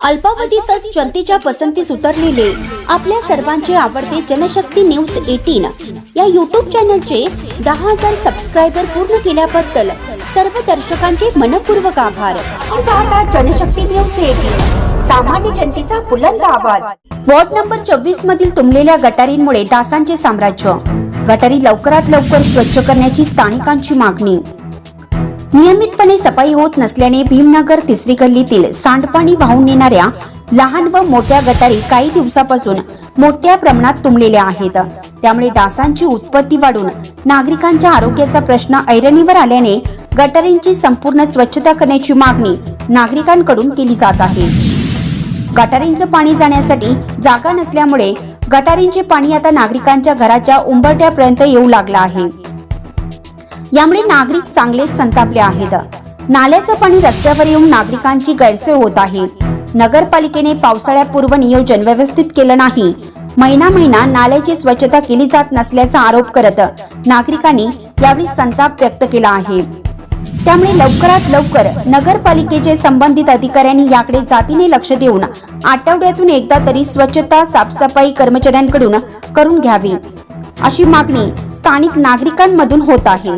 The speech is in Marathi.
अल्पावधीतच जनतेच्या पसंतीस उतरलेले आपल्या सर्वांचे आवडते जनशक्ती न्यूज एटीन या युट्यूब चॅनलचे दहा हजार सबस्क्रायबर पूर्ण केल्याबद्दल सर्व दर्शकांचे मनपूर्वक आभार. आपण जनशक्ती न्यूज एटीन सामान्य जनतेचा बुलंद आवाज. वॉर्ड नंबर चोवीस मधील तुंबलेल्या गटारींमुळे डासांचे साम्राज्य. गटारी लवकरात लवकर स्वच्छ करण्याची स्थानिकांची मागणी. नियमितपणे सफाई होत नसल्याने भीमनगर तिसरी गल्लीतील सांडपाणी वाहून नेणाऱ्या लहान व मोठ्या गटारी काही दिवसापासून मोठ्या प्रमाणात तुंबलेल्या आहेत. त्यामुळे डासांची उत्पत्ती वाढून नागरिकांच्या आरोग्याचा प्रश्न ऐरणीवर आल्याने गटारींची संपूर्ण स्वच्छता करण्याची मागणी नागरिकांकडून केली जात आहे. गटारींचं पाणी जाण्यासाठी जागा नसल्यामुळे गटारींचे पाणी आता नागरिकांच्या घराच्या उंबरट्यापर्यंत येऊ लागलं आहे. यामुळे नागरिक चांगलेच संतापले आहेत. नाल्याचं पाणी रस्त्यावर येऊन नागरिकांची गैरसोय होत आहे. नगरपालिकेने पावसाळ्यापूर्व नियोजन व्यवस्थित केलं नाही. महिना महिना नाल्याची स्वच्छता केली जात नसल्याचा आरोप करत नागरिकांनी यावेळी संताप व्यक्त केला आहे. त्यामुळे लवकरात लवकर नगरपालिकेचे संबंधित अधिकाऱ्यांनी याकडे जातीने लक्ष देऊन आठवड्यातून एकदा तरी स्वच्छता साफसफाई कर्मचाऱ्यांकडून करून घ्यावी अशी मागणी स्थानिक नागरिकांमधून होत आहे.